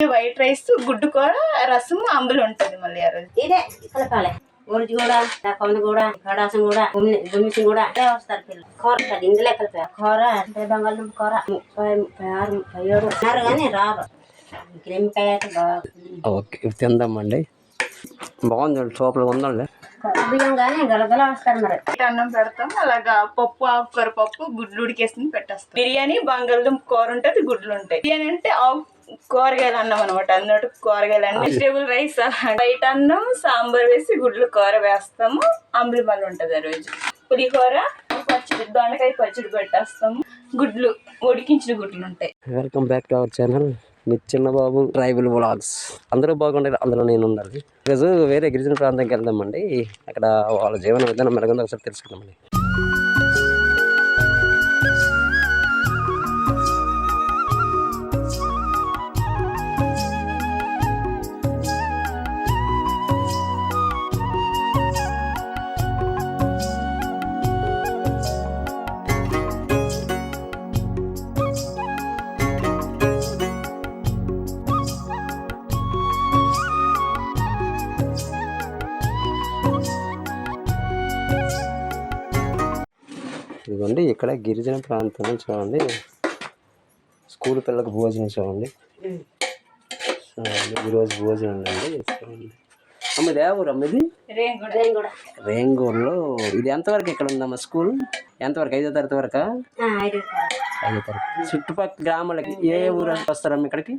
White rice గుడ్డు కూర రసం అంబులు ఉంటుంది మళ్ళీ ఆ రోజు. ఇదే కలపాలి. ఉరుజు కూడా కొంద కూడా కడాసం కూడా గుమ్మిసి కూడా ఇదే వస్తారు పిల్లలు. కూర కాదు ఇందులో కలిపారు కూర అంటే బంగాళదుంప కూర ముప్పై ముప్పై ఆరు ముప్పై ఏడు ఉన్నారు కానీ రారు బాగా. ఓకే ఇవి తిందామండి. బాగుంది సూపర్ ఉందండి. బియ్యం కానీ గలగల వస్తారు మరి. అన్నం పెడతాం అలాగా పప్పు ఆకుకూర పప్పు గుడ్లు ఉడికేసుకుని పెట్టేస్తాం. బిర్యానీ బంగాళదుంప కూర ఉంటుంది గుడ్లు ఉంటాయి. బిర్యానీ అంటే ఆకు కూరగాయలు అన్నం అనమాట అన్నట్టు కూరగాయలు అన్నం వెజిటేబుల్ రైస్ బయట అన్నం సాంబార్ వేసి గుడ్లు కూర వేస్తాము. అంబలి మళ్ళీ ఉంటుంది ఆ రోజు. పులిహోర పచ్చడి దొండకాయ పచ్చడి పెట్టేస్తాము. గుడ్లు ఉడికించిన గుడ్లు ఉంటాయి. Welcome back to our channel మీ చిన్నబాబు ట్రైబల్ వ్లాగ్స్ అందరూ బాగుండాలి అందులో నేను ఉండాలి. ఈరోజు వేరే గిరిజన ప్రాంతానికి వెళ్దామండి. అక్కడ వాళ్ళ జీవన విధానం మెరుగుందో ఒకసారి తెలుసుకుందామండి. ఇదిగోండి ఇక్కడ గిరిజన ప్రాంతంలో చూడండి. స్కూల్ పిల్లలకు భోజనం చూడండి. ఈరోజు భోజనం ఉందండి చూడండి. అమ్మ ఇదే ఊరు అమ్మ ఇది? ఇది ఎంతవరకు ఇక్కడ ఉందమ్మా స్కూల్? ఎంతవరకు? ఐదో తరగతి వరకా? ఆ, ఐదు తరగతి. చుట్టుపక్కల గ్రామాలకి ఏ ఊరు వస్తారమ్మ ఇక్కడికి?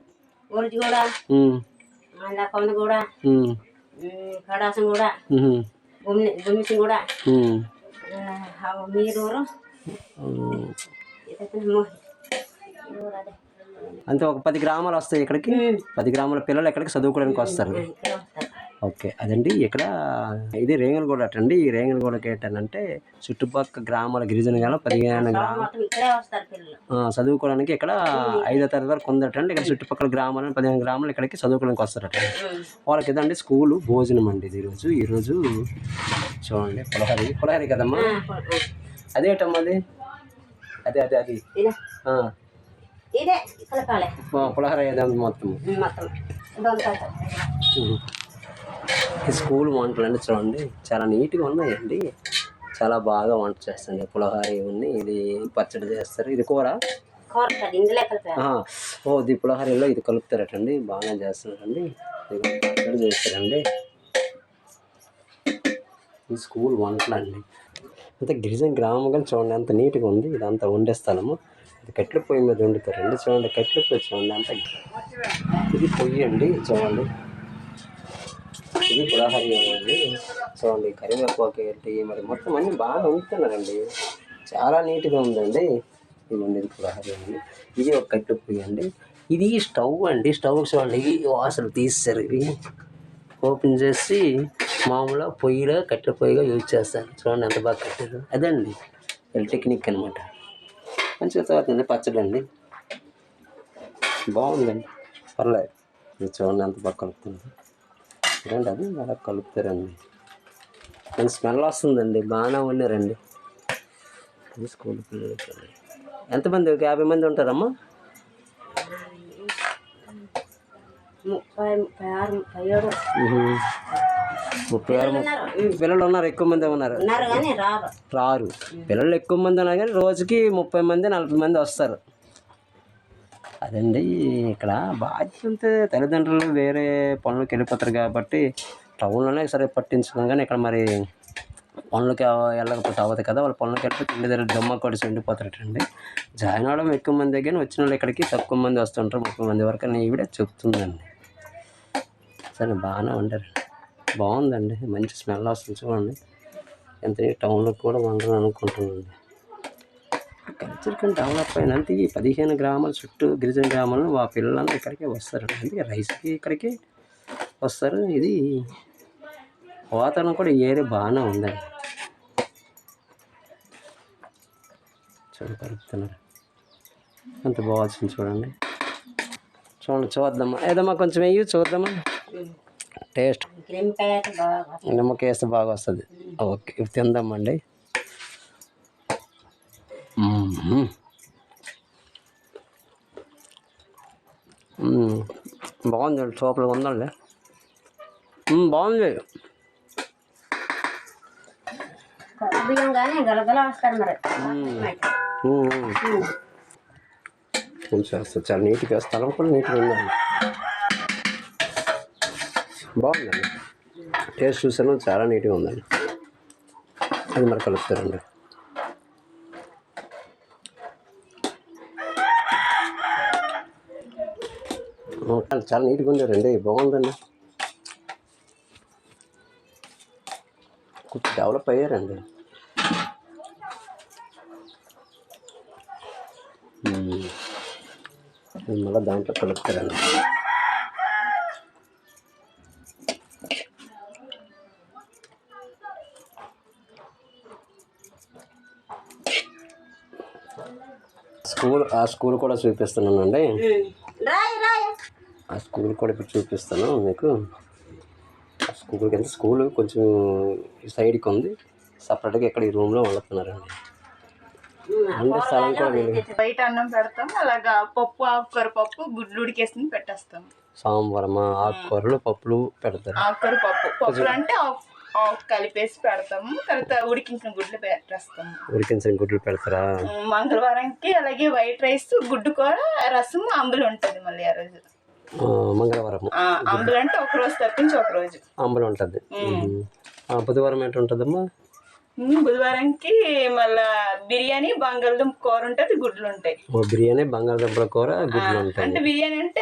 కూడా అంతే ఒక పది గ్రామాలు వస్తాయి ఇక్కడికి. పది గ్రామాల పిల్లలు ఇక్కడికి చదువుకోవడానికి వస్తారు. ఓకే అదండి. ఇక్కడ ఇది రేంగలగూడ అటండి ఈ రేంగలగూడకి ఏంటంటే చుట్టుపక్కల గ్రామాల గిరిజన గ్రామాలు పదిహేను గ్రామాలు. చదువుకోవడానికి ఇక్కడ ఐదో తరగతి వరకు ఉందటండి ఇక్కడ చుట్టుపక్కల గ్రామాలు పదిహేను గ్రామాలు ఇక్కడికి చదువుకోవడానికి వస్తారట. వాళ్ళకి ఇదండి స్కూలు భోజనం అండి ఇది ఈరోజు. ఈరోజు చూడండి పులహరి. పులహరి కదమ్మా? అదేటమ్మా అది? అదే అదే అది. ఇదే. పులహర మొత్తం స్కూల్ వంటలు అంటే చూడండి చాలా నీట్గా ఉన్నాయండి. చాలా బాగా వంట చేస్తుంది పులహారి ఉంది ఇది పచ్చడి చేస్తారు. ఇది కూర. ఓ ఇది పులహారిలో ఇది కలుపుతారటండి. బాగా చేస్తున్నారండి. పచ్చడి చేస్తారండి ఈ స్కూల్ వంటలు అండి అంత గిరిజన గ్రామం కానీ చూడండి అంత నీట్గా ఉంది. ఇదంతా వండే స్థలము. ఇది కట్టెల పొయ్యి మీద వండుతారండి చూడండి కట్టెల పొయ్యి చూడండి అంత ఇది పొయ్యి అండి చూడండి. ఇది పురాహరి అండి చూడండి కరివేపాకు ఏంటి మరి మొత్తం అన్ని బాగా వండుతున్నారండి. చాలా నీట్గా ఉందండి. ఇది ఇది పులాహరి అండి. ఇది ఒక కట్టెల పొయ్యి అండి. ఇది స్టవ్ అండి. స్టవ్ చూడండి ఈ వాసన తీస్తారు ఇవి ఓపెన్ చేసి మామూలుగా పొయ్యిలో కట్టెల పొయ్యిగా యూజ్ చేస్తాను. చూడండి ఎంత బాగా కట్టారు. అదండి. టెక్నిక్ అనమాట మంచిగా తర్వాత పచ్చడి అండి. బాగుందండి. పర్లేదు. ఇది చూడండి ఎంత బాగా కలుపుతుంది చూడండి అది అలా కలుపుతారండి. మంచి స్మెల్ వస్తుందండి. బాగానే ఉన్నారండి స్కూల్ పిల్లలు చూడండి. ఎంతమంది? ఒక యాభై మంది ఉంటారమ్మా? ముప్పై ముప్పై ఆరు ముప్పై ఏడు. ముప్పై ఆరు పిల్లలు ఉన్నారు ఎక్కువ మంది ఉన్నారు. రారు. పిల్లలు ఎక్కువ మంది ఉన్నారు కానీ రోజుకి ముప్పై మంది నలభై మంది వస్తారు. అదండి ఇక్కడ బాధ్యత తల్లిదండ్రులు వేరే పనులకు వెళ్ళిపోతారు కాబట్టి టౌన్లోనే సరే పట్టించుకోం కానీ ఇక్కడ మరి పనులకి వెళ్ళకపోతే అవ్వదు కదా. వాళ్ళ పనులకి వెళ్ళిపోతే ఇంటి దగ్గర దమ్మ కొడిసి ఉండిపోతారటండి. జాయిన్ అవడం ఎక్కువ మంది దగ్గర వచ్చిన వాళ్ళు ఇక్కడికి తక్కువ మంది వస్తుంటారు ముప్పై మంది వరకు అని ఈవిడ చెప్తుందండి. సరే బాగానే ఉంటారు బాగుందండి. మంచి స్మెల్ వస్తుంది చూడండి. ఎంత టౌన్లోకి కూడా వండరు అనుకుంటున్నాను కల్చర్ కానీ డెవలప్ అయినంత ఈ పదిహేను గ్రామాల చుట్టూ గిరిజన గ్రామాలను మా పిల్లలందరూ ఇక్కడికే వస్తారు అందుకే రైస్కి ఇక్కడికి వస్తారు. ఇది వాతావరణం కూడా ఏరే ఏరియా బాగానే ఉందండి. చూడండి కలుపుతున్నారు. అంత బాగా చూడండి. చూడండి చూద్దామా? ఏదమ్మా కొంచెం వేయి చూద్దామా? టేస్ట్ క్రిమికాయ అయితే బాగా నిమ్మకాయ వేస్తే బాగా వస్తుంది ఓకే ఇవి తిందామండి మ్మ్. మ్మ్. బాగుంది సూపర్గా ఉందండి మ్మ్, బాగుంది కొత్త బియ్యం కానీ గలగల వస్తారు మరి మ్మ్, మ్మ్. కొంచెం అసలు చాలా నీట్గా స్థలం కూడా నీట్గా ఉందండి బాగుందండి. టేస్ట్ చూసాను చాలా నీట్గా ఉందండి. అది మరి కలుపుతారండి. చాలా- నీట్గా ఉండారండి బాగుందండి. కొంచెం డెవలప్ అయ్యారండి. మళ్ళీ దాంట్లో కలుపుతారండి. స్కూల్ ఆ స్కూల్ కూడా చూపిస్తున్నానండి. ఆ స్కూల్ కూడా ఇప్పుడు చూపిస్తాను మీకు. స్కూల్కి వెళ్తే స్కూల్ కొంచెం ఈ సైడ్కి ఉంది. సపరేట్గా ఇక్కడ ఈ రూమ్లో వండుతున్నారండి. బయట అన్నం పెడతాం అలాగా పప్పు ఆకుకూర పప్పు గుడ్లు ఉడికేసి పెట్టేస్తాం సాంబారమా ఆకుకూరలు పప్పులు పెడతారు. ఆకుకూర పప్పు. పప్పులు అంటే కలిపేసి పెడతాము తర్వాత ఉడికించిన గుడ్లు పెట్టేస్తాము ఉడికించిన గుడ్లు పెడతారా? మంగళవారంకి అలాగే వైట్ రైస్ గుడ్డు కూర రసం అంబులు ఉంటుంది మళ్ళీ ఆ రోజు. మంగళవారం. అంబులు అంటే ఒక రోజు తప్పించి ఒక రోజు. అంబలు ఉంటుంది. బుధవారం ఏంటి ఉంటుందమ్మా? బుధవారంకి మళ్ళా బిర్యానీ బంగాళదుంప కూర ఉంటుంది గుడ్లు ఉంటాయి. బిర్యానీ బంగాళదుంపల కూర గుడ్లు ఉంటాయి. అంటే బిర్యానీ అంటే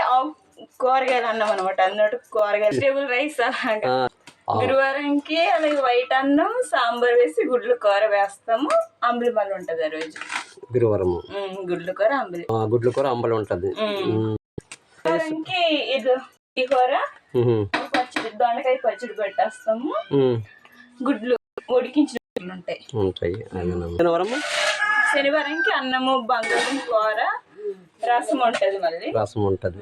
కూరగాయలు అన్నం అనమాట అన్నట్టు కూరగాయలు టేబుల్ రైస్ అలాగా. గురువారంకి అలాగే వైట్ అన్నం సాంబార్ వేసి గుడ్లు కూర వేస్తాము. అంబలి మళ్ళీ ఉంటుంది ఆ రోజు. గురువారము. ఉమ్, గుడ్లు కూర అంబలి. గుడ్ల కూర అంబలు ఉంటుంది. గురువారంకి ఇది ఈ కూర పచ్చడి దొండకాయ పచ్చడి పెట్టేస్తాము. గుడ్లు ఉడికించిన గుడ్లు ఉంటాయి. ఉంటాయి. శనివారము? శనివారంకి అన్నము బంగాళదుంప కూర రసం ఉంటది మళ్ళీ. రసం ఉంటుంది.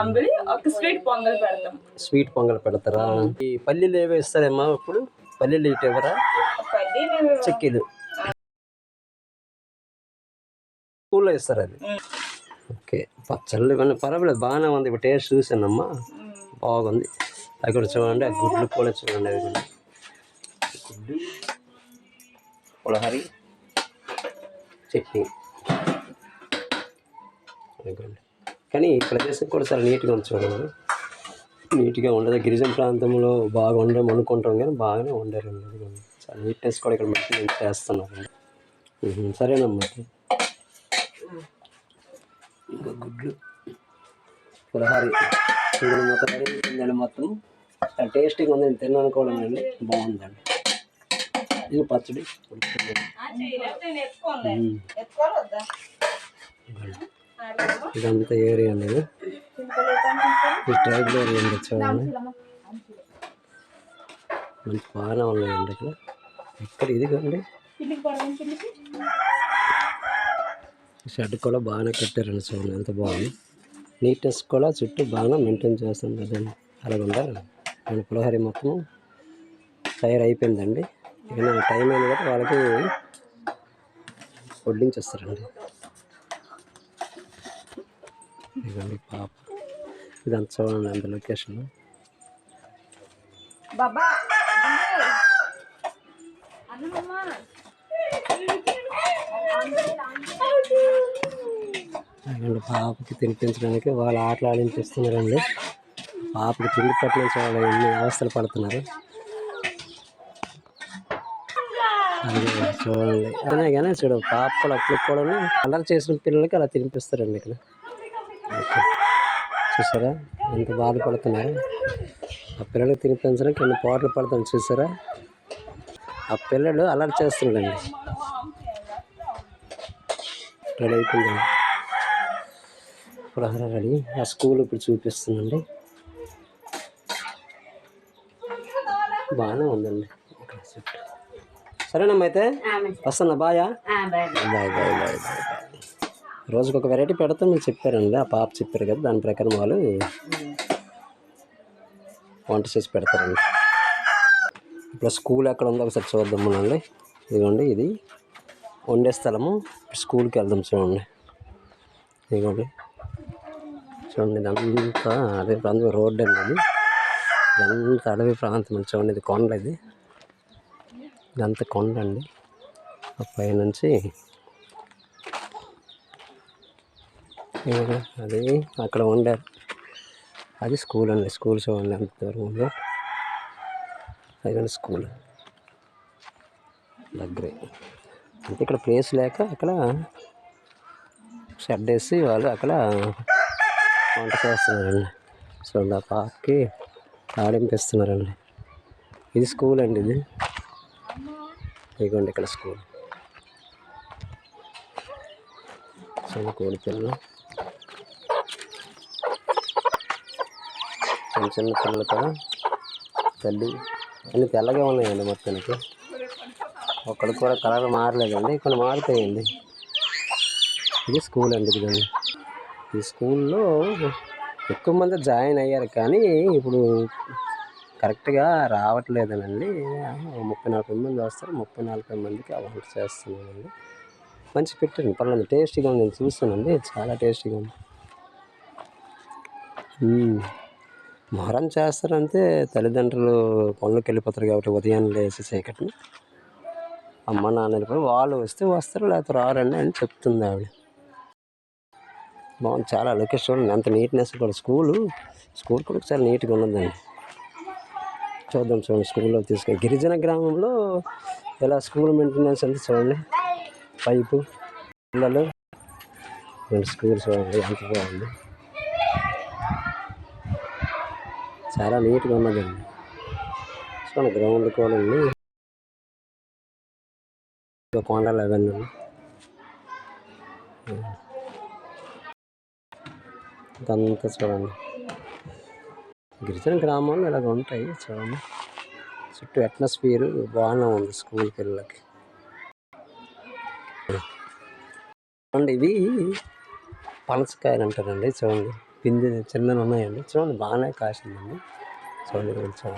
అంబలి ఒక స్వీట్ పొంగల్ పెడతాం. స్వీట్ పొంగల్ పెడతారా? ఈ పల్లీలు ఏవో ఇస్తారేమ్మా ఇప్పుడు పల్లీలు ఇటు ఎవరా? చెక్కీలు. స్కూల్లో ఇస్తారు అది? ఓకే. పచ్చళ్ళు ఇవన్నీ పర్వాలేదు బాగానే ఉంది. ఇప్పుడు టేస్ట్ చూసానమ్మా బాగుంది. అవి కూడా చూడండి ఆ గుడ్లు కూడా చూడండి అవి కూడా. గుడ్లు. పులహరి. చట్నీ. అదిగోండి కానీ ప్రదేశం కూడా చాలా నీట్గా ఉంది చూడండి నీట్గా ఉండదు. గిరిజన ప్రాంతంలో బాగా ఉండడం అనుకుంటాం కానీ బాగానే అదిగోండి చాలా నీట్నెస్ కూడా ఇక్కడ మెయింటైన్ చేస్తున్నారు. మ్మ్. సరేనమ్మా. ఇంకా గుడ్లు. పులహారి మొత్తం అడిగిందండి మొత్తం చాలా టేస్టీగా ఉంది. నేను తిన్నాను కూడా అండి బాగుందండి. ఇది పచ్చడి. ఇదంతా ఏరియా అనేది. ఈ ట్రైబల్ ఏరియా అండి చూడండి. మంచి బాగానే ఉన్నాయండి ఇక్కడ. ఇక్కడ ఇది కండి షెడ్ కూడా బాగానే కట్టారండి చూడండి ఎంత బాగుంది. నీట్నెస్ కూడా చుట్టూ బాగా మెయింటైన్ చేస్తాం కదండి. ఉండాలి. మన పులహరి మొత్తం తయారు అయిపోయిందండి. ఇక టైం అయిన కూడా వాళ్ళకి వడ్డించేస్తారండి. ఇదండి పాప. ఇదంతా చూడండి అంత లొకేషన్ అండ్ పాపకి తినిపించడానికి వాళ్ళు ఆటలు ఆడించిస్తున్నారండి. పాపకి తిండి పట్ల చాలా ఎన్ని అవస్థలు పడుతున్నారు. అది చూడండి. అదే కానీ చూడు పాప కూడా అప్పుడు కూడా అల్లరి చేసిన పిల్లలకి అలా తినిపిస్తారండి ఇక్కడ. చూసారా? ఎంత బాధపడుతున్నారు ఆ పిల్లలకి తినిపించడానికి ఎన్ని పాటలు పడతాను చూసారా? ఆ పిల్లలు అల్లరి చేస్తున్నాడండి రెడీ అయిపోయిందండి పులిహోర రెడీ. ఆ స్కూల్ ఇప్పుడు చూపిస్తుందండి. బాగానే ఉందండి. సరేనమ్మా అయితే. వస్తున్నా bye. Bye bye bye bye. రోజుకి ఒక వెరైటీ పెడతాం మీరు చెప్పారండి ఆ పాప చెప్పారు కదా దాని ప్రకారం వాళ్ళు వంట చేసి పెడతారండి ఇప్పుడు స్కూల్ ఎక్కడ ఉందో ఒకసారి చూద్దాం మనండి ఇదిగోండి ఇది వండే స్థలము. స్కూల్కి వెళ్దాం చూడండి. ఇదిగోండి. చూడండి ఇదంతా అడవి ప్రాంతం రోడ్డు అండి ఇది. ఇదంతా అడవి ప్రాంతం అండి. చూడండి ఇది కొండ ఇది. ఇదంతా కొండ అండి. పైనుంచి అది అక్కడ ఉండారు. అది స్కూల్ అండి స్కూల్ చూడండి ఎంత దూరం ఉందో అదండి స్కూల్. దగ్గరే. అంటే ఇక్కడ ప్లేస్ లేక అక్కడ షెడ్ వేసి వాళ్ళు అక్కడ వంట చేస్తున్నారండి. చూడండి ఆ పాపకి ఆడింపిస్తున్నారండి. ఇది స్కూల్ అండి ఇది. ఇదిగోండి ఇక్కడ స్కూల్. చిన్న కోడి పిల్లలు. చిన్న చిన్న పిల్లలు కదా తల్లి అన్ని తెల్లగా ఉన్నాయండి మొత్తానికి. ఒక్కడికి కూడా కలర్ మారలేదండి కొన్ని మారుతాయండి ఇది స్కూల్ అండి ఇది ఈ స్కూల్లో ఎక్కువ మంది జాయిన్ అయ్యారు కానీ ఇప్పుడు కరెక్ట్గా రావట్లేదనండి. ముప్పై నలభై మంది వస్తారు ముప్పై నలభై మందికి ఆ చేస్తున్నానండి. మంచి పెట్టండి పర్లేదు టేస్టీగా ఉంది నేను చూస్తానండి చాలా టేస్టీగా ఉంది. మొహరం చేస్తారంటే తల్లిదండ్రులు పనులకు వెళ్ళిపోతారు కాబట్టి ఉదయం లేచి చీకటిని. అమ్మ నాన్న వెళ్ళిపోయి వాళ్ళు వస్తే వస్తారు లేకపోతే రారండి అని చెప్తుంది ఆవిడ. బాగుంది. చాలా లొకేషన్ చూడండి. అంత నీట్నెస్ కూడా. స్కూలు స్కూల్ కూడా చాలా నీట్గా ఉన్నదండి. చూద్దాం చూడండి స్కూల్లో తీసుకొని గిరిజన గ్రామంలో ఇలా స్కూల్ మెయింటెనెన్స్ అంతా చూడండి. పైపు పిల్లలు మన స్కూల్ చూడండి. ఎంత బాగుంది. చాలా నీట్గా ఉన్నదండి. చూడండి గ్రౌండ్ కూడా ఉంది. కొండలు అవన్నీ ఇదంతా చూడండి. గిరిజన గ్రామాలు ఇలాగ ఉంటాయి చూడండి. చుట్టూ అట్మాస్ఫియర్ బాగానే ఉంది స్కూల్ పిల్లలకి చూడండి ఇవి పనసకాయలు అంటారండి చూడండి. పిండి చిన్నవి ఉన్నాయండి. చూడండి బాగానే కాసిందండి. చూడండి కొంచెం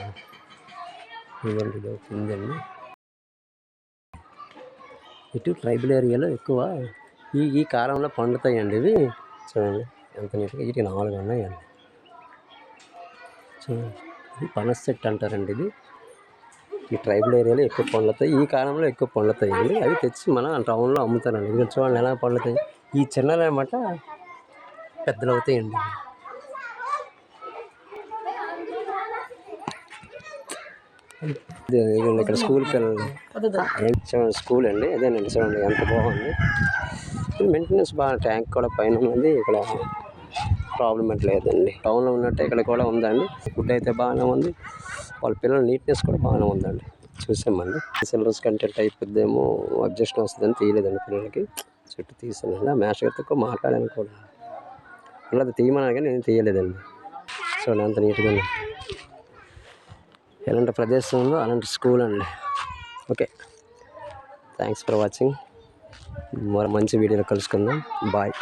చూడండి. ఇదిగోండి పిండి అండి. ఇటు ట్రైబల్ ఏరియాలో ఎక్కువ ఈ ఈ కాలంలో పండుతాయండి ఇవి. చూడండి ఎంత నీట్గా ఇటు నాలుగు ఉన్నాయండి. చూడండి ఇది పనస చెట్టు అంటారండి ఇది. ఈ ట్రైబల్ ఏరియాలో ఎక్కువ పండుతాయి. ఈ కాలంలో ఎక్కువ పండుతాయండి. అవి తెచ్చి మన టౌన్లో అమ్ముతారండి. ఇది చూడండి ఎలా పండుతాయి. ఈ చిన్నలు అనమాట పెద్దలు అవుతాయండి ఇక్కడ స్కూల్ పిల్లలు. స్కూల్ అండి? అదేనండి చూడండి ఎంత బాగుంది. మెయింటెనెన్స్ బాగా ట్యాంక్ కూడా పైన ఉన్నది ఇక్కడ ప్రాబ్లం లేదండి. టౌన్లో ఉన్నట్టు ఇక్కడ కూడా ఉందండి. ఫుడ్ అయితే బాగానే ఉంది. వాళ్ళ పిల్లల నీట్నెస్ కూడా బాగానే ఉందండి. చూసామండి. సిలబస్ కంటెంట్ అయిపోద్దేమో అబ్జెక్షన్ వస్తుందని తీయలేదండి పిల్లలకి. చెట్టు తీసానండి. ఆ మేష గారితో మాట్లాడాను కూడా. అలా తీయమన్నాను కానీ నేను తీయలేదండి. సో అంత నీట్గా ఉంది ఎలాంటి ప్రదేశంలో అలాంటి స్కూల్ అండి. ఓకే. థ్యాంక్స్ ఫర్ వాచింగ్ మరో మంచి వీడియోలో కలుసుకుందాం. బాయ్